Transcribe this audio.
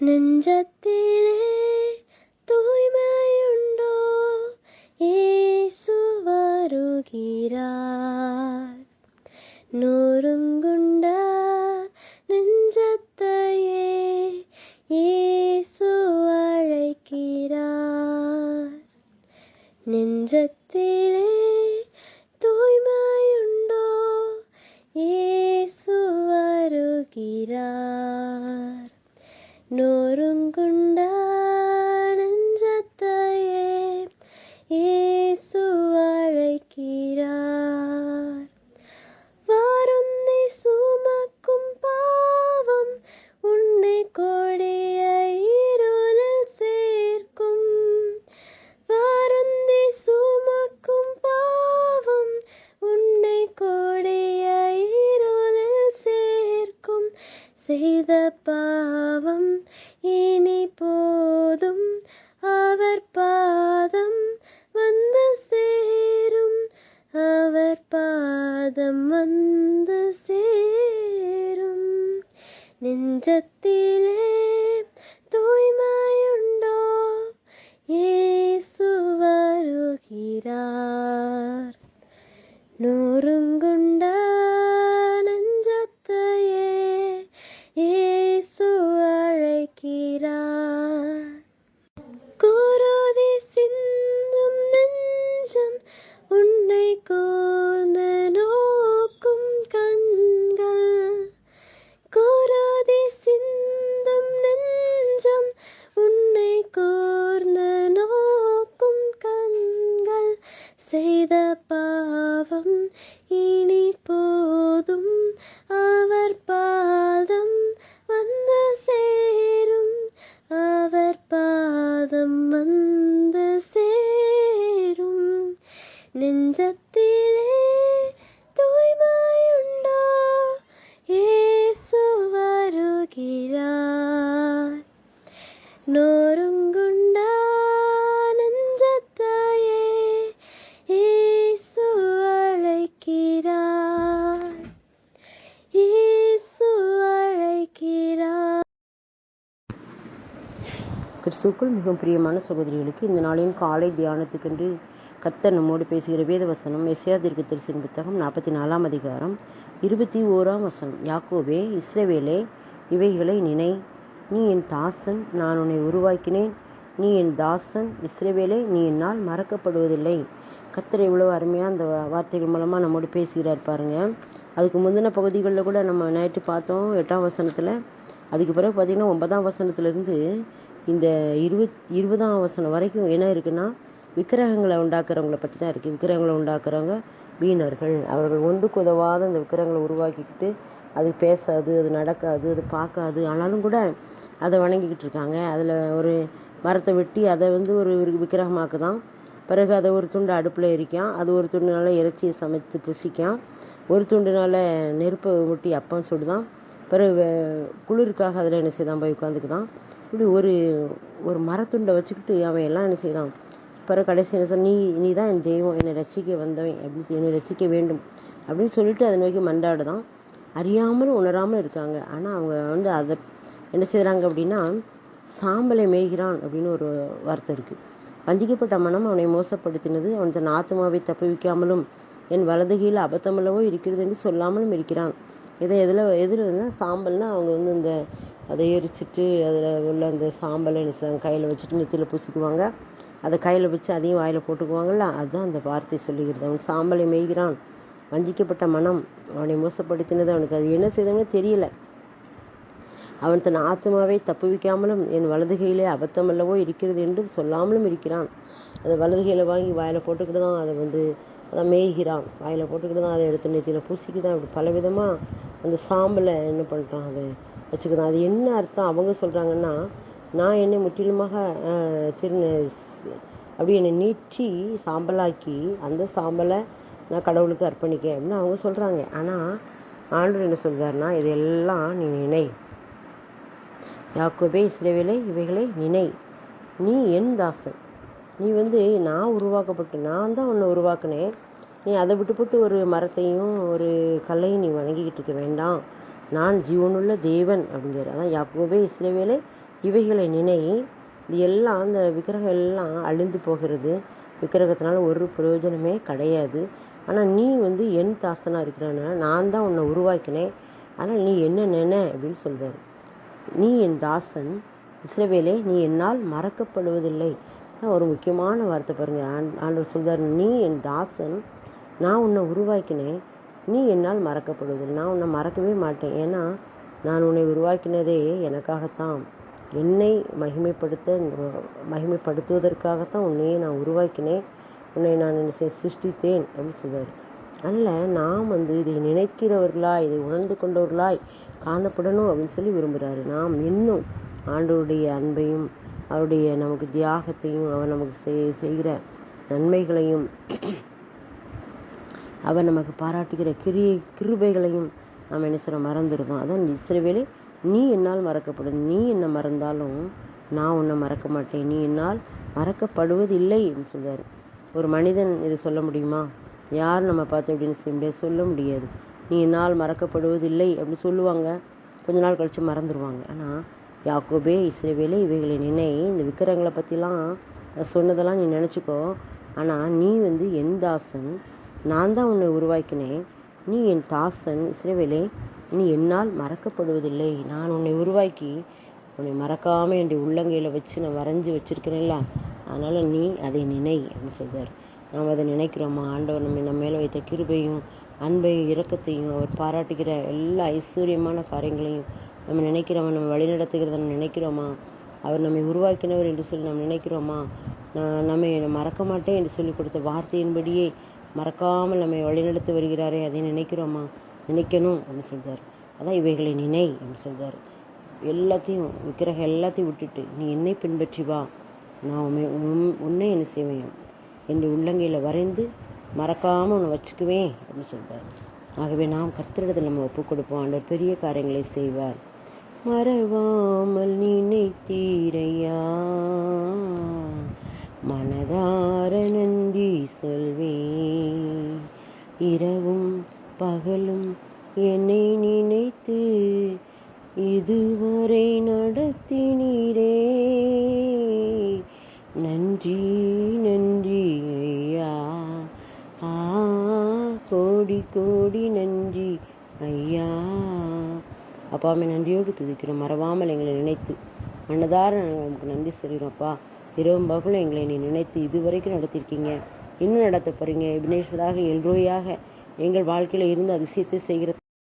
நெஞ்சத்திலே தூய்மையுண்டோ இயேசு வருகிறார் நொறுங்குண்ட நெஞ்சத்தையே இயேசு அழைக்கிறார் நெஞ்சத்திலே தூய்மையுண்டோ இயேசு வருகிறார் செய்த பாவம் இனி போதும். அவர் பாதம் வந்து சேரும். அவர் பாதம் வந்து சேரும். நெஞ்சத்திலே தூய்மையுண்டோ? இயேசு வருகிறார். நொறுங்குண்ட நெஞ்சத்தையே இயேசு அழைக்கிறார் இயேசு அழைக்கிறார் கிறிஸ்துக்குள் மிகவும் பிரியமான சகோதரிகளுக்கு இந்த நாளின் காலை தியானத்துக்கென்று கத்தர் நம்மோடு பேசுகிற வேத வசனம் எஸ்யா தீர்க்கதரிசியின் புத்தகம் நாற்பத்தி நாலாம் அதிகாரம் இருபத்தி ஓராம் வசனம் யாக்கோவே இஸ்ரவேலே இவைகளை நினை நீ என் தாசன் நான் உன்னை உருவாக்கினேன். நீ என் தாசன் இஸ்ரேவேலே நீ என்னால் மறக்கப்படுவதில்லை. கத்தர் இவ்வளோ அருமையாக அந்த வார்த்தைகள் மூலமாக நம்மோடு பேசுகிறார் பாருங்க. அதுக்கு முந்தின பகுதிகளில் கூட நம்ம நைட்டு பார்த்தோம் எட்டாம் வசனத்தில். அதுக்கு பிறகு பார்த்திங்கன்னா ஒன்பதாம் வசனத்துலேருந்து இந்த இருபத் இருபதாம் வசனம் வரைக்கும் என்ன இருக்குன்னா விக்கிரகங்களை உண்டாக்குறவங்கள பற்றி தான் இருக்குது விக்கிரகங்களை உண்டாக்குறவங்க வீணர்கள். அவர்கள் ஒன்றுக்கு உதவாத அந்த விக்கிரகங்களை உருவாக்கிக்கிட்டு அது பேசாது அது நடக்காது அது பார்க்காது. ஆனாலும் கூட அதை வணங்கிக்கிட்டு இருக்காங்க. அதில் ஒரு மரத்தை வெட்டி அதை வந்து ஒரு விக்கிரகமாக்குதான் பிறகு அதை ஒரு துண்டு அடுப்பில் எரிக்கான். அது ஒரு துண்டுனால இறைச்சியை சமைத்து புசிக்கும் ஒரு துண்டுனால நெருப்பை முட்டி அப்பம் சுடுதான். பிறகு குளிருக்காக அதில் என்ன செய்தான்? போய் உட்காந்துக்குதான். இப்படி ஒரு ஒரு மரத்துண்டை வச்சுக்கிட்டு அவன் எல்லாம் என்ன செய்தான்? பிறகு கடைசி என்ன சொன்ன, நீ நீ தான் என் தெய்வம். என்னை ரசிக்க வந்தவன். அப்படின்னு என்னை ரசிக்க வேண்டும். அப்படின்னு சொல்லிட்டு அதை நோக்கி மண்டாடுதான். அறியாமலும் உணராமல் இருக்காங்க. ஆனால் அவங்க வந்து அதை என்ன செய்கிறாங்க அப்படின்னா சாம்பலை மேய்கிறான் அப்படின்னு ஒரு வார்த்தை இருக்குது வஞ்சிக்கப்பட்ட மனம் அவனை மோசப்படுத்தினது. அவன் தன் ஆத்மாவை தப்புவிக்காமலும் என் வலதுகையில் அபத்தமல்லவோ இருக்கிறது என்று சொல்லாமலும் இருக்கிறான். இதை எதில் எதில் சாம்பல்னால் அவங்க வந்து இந்த அதை எரிச்சிட்டு அதில் உள்ள அந்த சாம்பலை என்ன கையில் வச்சுட்டு நெத்தியில் பூசிக்குவாங்க. அதை கையில் வச்சு அதையும் வாயில் போட்டுக்குவாங்கல்ல அதுதான் அந்த வார்த்தை சொல்லுகிறது. அவன் சாம்பலை மேய்கிறான். வஞ்சிக்கப்பட்ட மனம். அவனை மோசப்படுத்தினது அவனுக்கு. அது என்ன செய்தவனே தெரியல. அவன் தன் ஆத்மாவை தப்புவிக்காமலும் என் வலதுகையிலே அபத்தமல்லவோ இருக்கிறது என்றும் சொல்லாமலும் இருக்கிறான். அதை வலதுகையில் வாங்கி வாயில் போட்டுக்கிட்டு தான் அதை வந்து அதை மேய்கிறான். வாயில் போட்டுக்கிட்டு தான் அதை எடுத்து நெத்தியில் பூசிக்குதான் அப்படி பலவிதமாக அந்த சாம்பலை என்ன பண்ணுறான் அதை வச்சுக்கிறான். அது என்ன அர்த்தம் அவங்க சொல்கிறாங்கன்னா நான் என்னை முற்றிலுமாக திரு அப்படி என்னை நீட்டி சாம்பலாக்கி அந்த சாம்பலை நான் கடவுளுக்கு அர்ப்பணிக்க அப்படின்னு அவங்க சொல்கிறாங்க ஆனால் ஆண்டவர் என்ன சொல்கிறாருன்னா இதெல்லாம் நீ நினை. யாக்கோபே இஸ்ரவேலே இவைகளை நினை. நீ என் தாசன். நீ வந்து நான் உருவாக்கப்பட்டு நான் தான் உன்னை உருவாக்குனேன். நீ அதை விட்டுப்பட்டு ஒரு மரத்தையும் ஒரு கல்லையும் நீ வணங்கிக்கிட்டு இருக்க வேண்டாம். நான் ஜீவனுள்ள தேவன் அப்படிங்கிறார். அதான் யாக்கோபே இஸ்ரேவேலே இவைகளை நினை. இது எல்லாம் அந்த விக்கிரகம் எல்லாம் அழிந்து போகிறது. விக்கிரகத்தினால ஒரு பிரயோஜனமே கிடையாது. ஆனால் நீ வந்து என் தாசனாக இருக்கிறனால நான் தான் உன்னை உருவாக்கினேன். ஆனால் நீ என்ன நினை அப்படின்னு சொல்கிறார் நீ என் தாசன். இஸ்ரவேலே நீ என்னால் மறக்கப்படுவதில்லை. தான் ஒரு முக்கியமான வார்த்தை பாருங்க. ஆண்டவர் சொல்கிறார் நீ என் தாசன். நான் உன்னை உருவாக்கினேன். நீ என்னால் மறக்கப்படுவதில்லை. நான் உன்னை மறக்கவே மாட்டேன். ஏன்னா நான் உன்னை உருவாக்கினதே எனக்காகத்தான். என்னை மகிமைப்படுத்த மகிமைப்படுத்துவதற்காகத்தான் உன்னையே நான் உருவாக்கினேன். உன்னை நான் என்ன சிருஷ்டித்தேன் அப்படின்னு சொல்கிறார் அல்ல நாம் வந்து இதை நினைக்கிறவர்களாய் இதை உணர்ந்து கொண்டவர்களாய் காணப்படணும் அப்படின்னு சொல்லி விரும்புகிறாரு நாம் இன்னும் ஆண்டோருடைய அன்பையும் அவருடைய நமக்கு தியாகத்தையும் அவர் நமக்கு செய்- செய்கிற நன்மைகளையும் அவர் நமக்கு பாராட்டுகிற கிரியை கிருபைகளையும் நாம் என்ன செய்கிறோம் மறந்துடுறோம். அதான் இஸ்ரவேலே நீ என்னால் மறக்கப்படும் நீ என்னை மறந்தாலும் நான் உன்னை மறக்க மாட்டேன் நீ என்னால் மறக்கப்படுவது இல்லை அப்படின்னு சொல்கிறார் ஒரு மனிதன் இதை சொல்ல முடியுமா? யார் நம்ம பார்த்து அப்படின்னு சொல்ல முடியாது சொல்ல முடியாது. நீ என்னால் மறக்கப்படுவதில்லை அப்படின்னு சொல்லுவாங்க. கொஞ்ச நாள் கழித்து மறந்துடுவாங்க ஆனால் யாக்கோபே இஸ்ரேவேலே இவைகளை நினை இந்த விக்கிரங்களை பற்றிலாம் சொன்னதெல்லாம் நீ நினச்சிக்கோ. ஆனால் நீ வந்து என் தாசன் நான் தான் உன்னை உருவாக்கினேன் நீ என் தாசன் இஸ்ரேவேலே நீ என்னால் மறக்கப்படுவதில்லை. நான் உன்னை உருவாக்கி உன்னை மறக்காமல் என்னுடைய உள்ளங்கையில் வச்சு நான் வரைஞ்சி வச்சுருக்கிறேன்ல. அதனால் நீ அதை நினை அப்படின்னு சொல்கிறார். நாம் அதை நினைக்கிறோமா? ஆண்டவர் நம்ம நம்ம மேலே வைத்த கிருபையும் அன்பையும் இரக்கத்தையும் அவர் பாராட்டுகிற எல்லா ஐஸ்வர்யமான காரியங்களையும் நம்ம நினைக்கிறோமா? நம்ம வழிநடத்துகிறத நம்ம நினைக்கிறோமா? அவர் நம்மை உருவாக்கினவர் என்று சொல்லி நாம் நினைக்கிறோமா? நம்மை மறக்க மாட்டேன் என்று சொல்லி கொடுத்த வார்த்தையின்படியே மறக்காமல் நம்மை வழிநடத்தி வருகிறாரே அதை நினைக்கிறோமா? நினைக்கணும் அப்படின்னு சொல்கிறார். அதான் இவைகளை நினை அப்படின்னு சொல்கிறார். எல்லாத்தையும் விக்கிரகம் எல்லாத்தையும் விட்டுட்டு நீ என்னை பின்பற்றி வா. நான் உன்னை உன்னை என்ன செய்வேன்? என்று உள்ளங்கையில் வரைந்து மறக்காமல் உன்னை வச்சுக்குவேன் அப்படின்னு சொல்கிறார் ஆகவே நாம் கர்த்தரிடத்தில் நம்ம ஒப்பு கொடுப்போம். ஆண்டவர் பெரிய காரியங்களை செய்வார். மறவாமல் நினைத்தீரையா? மனதார நன்றி சொல்வேன் இரவும் பகலும் என்னை நினைத்து இதுவரை நடத்தினீரே. நன்றி நன்றி ஐயா. ஆ கோடி கோடி நன்றி ஐயா. அப்பாவை நன்றியோடு துதிக்கிறோம். மறவாமல் எங்களை நினைத்து மனதார நமக்கு நன்றி சொல்கிறோம் அப்பா. இரவும் பகலும் எங்களை நீ நினைத்து இதுவரைக்கும் நடத்தியிருக்கீங்க. இன்னும் நடத்த போகிறீங்க வினேஸ்வராக எல்ரோயாக எங்கள் வாழ்க்கையில் இருந்து அதிசயத்தை செய்கிற